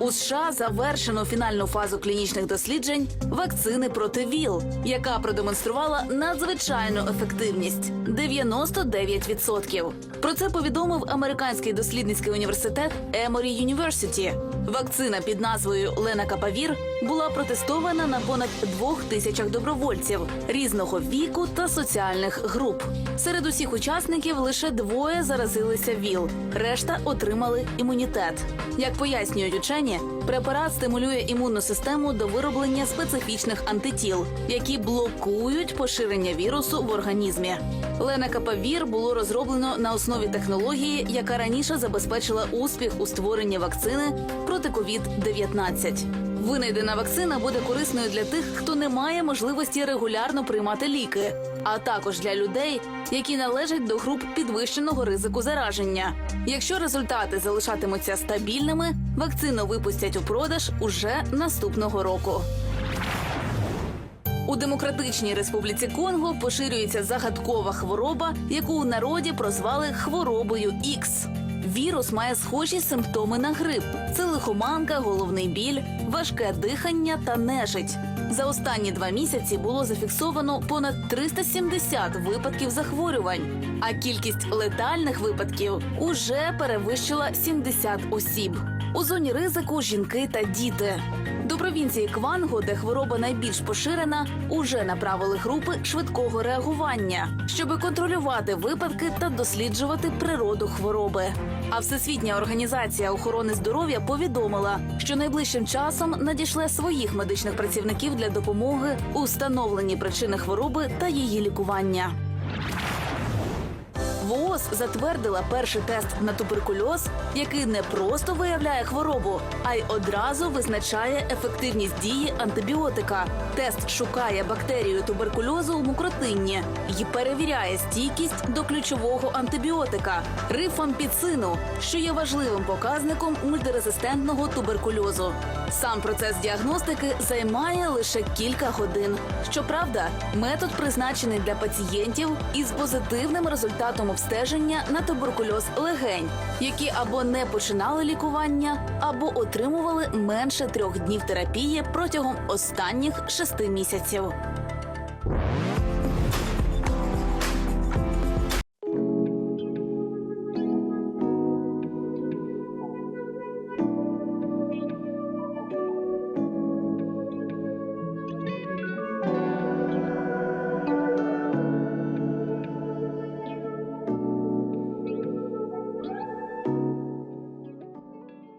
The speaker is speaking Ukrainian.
У США завершено фінальну фазу клінічних досліджень вакцини проти ВІЛ, яка продемонструвала надзвичайну ефективність 99%. Про це повідомив американський дослідницький університет Emory University. Вакцина під назвою Ленакапавір була протестована на понад двох тисячах добровольців різного віку та соціальних груп. Серед усіх учасників лише двоє заразилися ВІЛ, решта отримали імунітет. Як пояснюють учені, препарат стимулює імунну систему до вироблення специфічних антитіл, які блокують поширення вірусу в організмі. Ленакапавір було розроблено на основі технології, яка раніше забезпечила успіх у створенні вакцини проти COVID-19. Винайдена вакцина буде корисною для тих, хто не має можливості регулярно приймати ліки, а також для людей, які належать до груп підвищеного ризику зараження. Якщо результати залишатимуться стабільними, вакцину випустять у продаж уже наступного року. У Демократичній Республіці Конго поширюється загадкова хвороба, яку у народі прозвали хворобою Ікс. Вірус має схожі симптоми на грип: це лихоманка, головний біль, важке дихання та нежить. За останні два місяці було зафіксовано понад 370 випадків захворювань, а кількість летальних випадків уже перевищила 70 осіб. У зоні ризику жінки та діти. До провінції Кванго, де хвороба найбільш поширена, уже направили групи швидкого реагування, щоби контролювати випадки та досліджувати природу хвороби. А Всесвітня організація охорони здоров'я повідомила, що найближчим часом надішле своїх медичних працівників для допомоги у встановленні причини хвороби та її лікування. ВООЗ затвердила перший тест на туберкульоз, який не просто виявляє хворобу, а й одразу визначає ефективність дії антибіотика. Тест шукає бактерію туберкульозу у мукротинні і перевіряє стійкість до ключового антибіотика рифампіцину, що є важливим показником мультирезистентного туберкульозу. Сам процес діагностики займає лише кілька годин. Щоправда, метод призначений для пацієнтів із позитивним результатом обстеження на туберкульоз легень, які або не починали лікування, або отримували менше трьох днів терапії протягом останніх шести місяців.